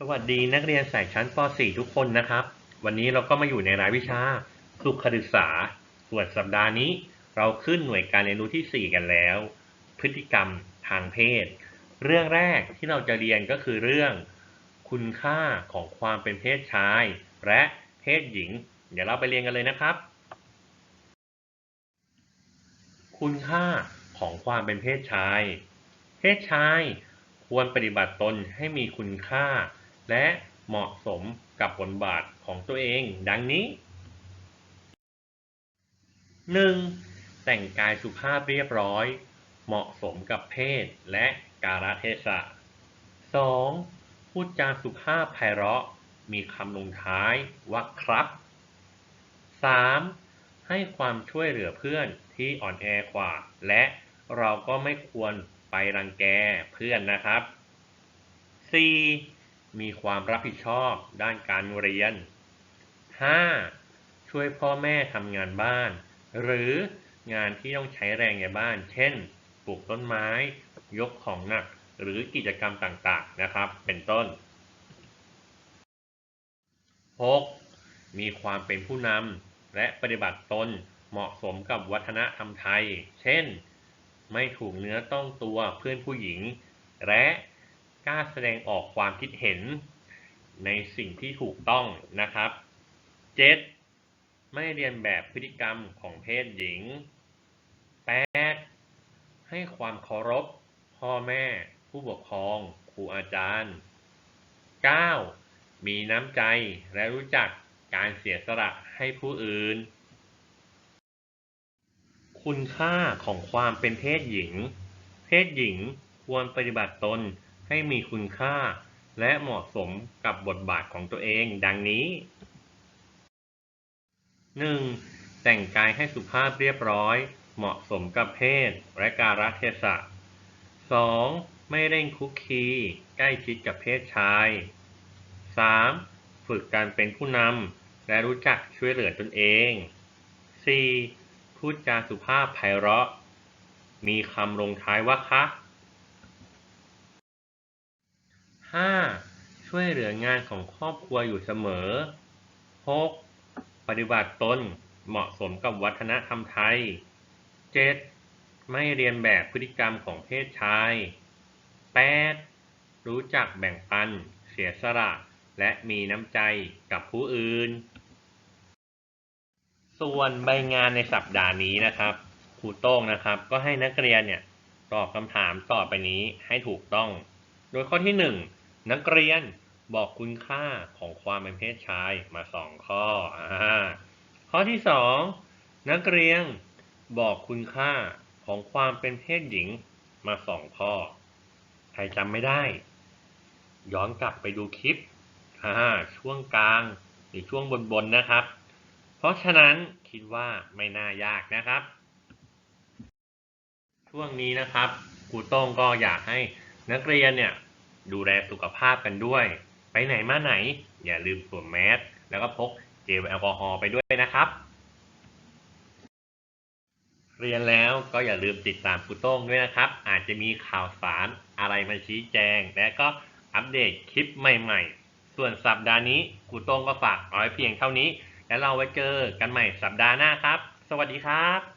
สวัสดีนักเรียนสายชั้นป .4 ทุกคนนะครับ วันนี้เราก็มาอยู่ในรายวิชาสุขศึกษาส่วนสัปดาห์นี้ เราขึ้นหน่วยการเรียนรู้ที่ 4 กันแล้ว พฤติกรรมทางเพศ เรื่องแรกที่เราจะเรียนก็คือเรื่อง คุณค่าของความเป็นเพศชาย และเพศหญิง เดี๋ยวเราไปเรียนกันเลยนะครับ คุณค่าของความเป็นเพศชาย เพศชายควรปฏิบัติตนให้มีคุณค่า และเหมาะสมกับบทบาทของตัวเอง ดังนี้ 1. แต่งกายสุภาพเรียบร้อย เหมาะสมกับเพศและกาลเทศะ 2. พูดจาสุภาพไพเราะ มีคำลงท้ายว่าครับ 3. ให้ความช่วยเหลือเพื่อนที่อ่อนแอกว่า และเราก็ไม่ควรไปรังแกเพื่อนนะครับ 4. มีความรับผิดชอบด้านการเรียน 5. ช่วยพ่อแม่ทำงานบ้าน หรืองานที่ต้องใช้แรงในบ้าน เช่น ปลูกต้นไม้ ยกของหนัก หรือกิจกรรมต่างๆ นะครับ เป็นต้น 6. มีความเป็นผู้นำและปฏิบัติตนเหมาะสมกับวัฒนธรรมไทย เช่น ไม่ถูกเนื้อต้องตัวเพื่อนผู้หญิง และ กล้าแสดงออกความคิดเห็นในสิ่งที่ถูกต้องนะครับ 7. ไม่เรียนแบบพฤติกรรมของเพศหญิง 8. ให้ความเคารพ พ่อแม่ ผู้ปกครอง ครูอาจารย์ 9. มีน้ำใจและรู้จักการเสียสละให้ผู้อื่น คุณค่าของความเป็นเพศหญิง เพศหญิงควรปฏิบัติตน ให้มีคุณค่า และเหมาะสมกับบทบาทของตัวเองดังนี้ 1. แต่งกายให้สุภาพเรียบร้อย เหมาะสมกับเพศและกาลเทศะ 2. ไม่เร่งคุกคีใกล้ชิดกับเพศชาย 3. ฝึกการเป็นผู้นำและรู้จักช่วยเหลือตนเอง 4. พูดจาสุภาพไพเราะ มีคำลงท้ายว่าคะ 5. ช่วยเหลืองานของครอบครัวอยู่เสมอ 6. ปฏิบัติตนเหมาะสมกับวัฒนธรรมไทย 7. ไม่เรียนแบบพฤติกรรมของเพศชาย 8. รู้จักแบ่งปัน เสียสละ และมีน้ำใจกับผู้อื่น ส่วนใบงานในสัปดาห์นี้นะครับครูโต้งนะครับ ก็ให้นักเรียนเนี่ยตอบคำถามต่อไปนี้ให้ถูกต้อง โดยข้อที่ 1 นักเรียนบอกคุณค่าของความเป็นเพศชายมา2ข้ออข้อที่2นักเรียนบอกคุณค่าของความเป็นเพศหญิงมา2ข้อ ใครจำไม่ได้ ย้อนกลับไปดูคลิปช่วงกลางหรือช่วงบนๆนะครับ เพราะฉะนั้นคิดว่าไม่น่ายากนะครับ ช่วงนี้นะครับครูต้งก็อยากให้นักเรียนเนี่ย ดูแลสุขภาพกันด้วย ไปไหนมาไหน อย่าลืมสวมแมสแล้วก็พกเจลแอลกอฮอล์ไปด้วยนะครับ เรียนแล้วก็อย่าลืมติดตามครูโต้งด้วยนะครับ อาจจะมีข่าวสารอะไรมาชี้แจง และก็อัปเดตคลิปใหม่ๆ ส่วนสัปดาห์นี้ครูโต้งก็ฝากเอาไว้เพียงเท่านี้ แล้วเราไว้เจอกันใหม่สัปดาห์หน้าครับ สวัสดีครับ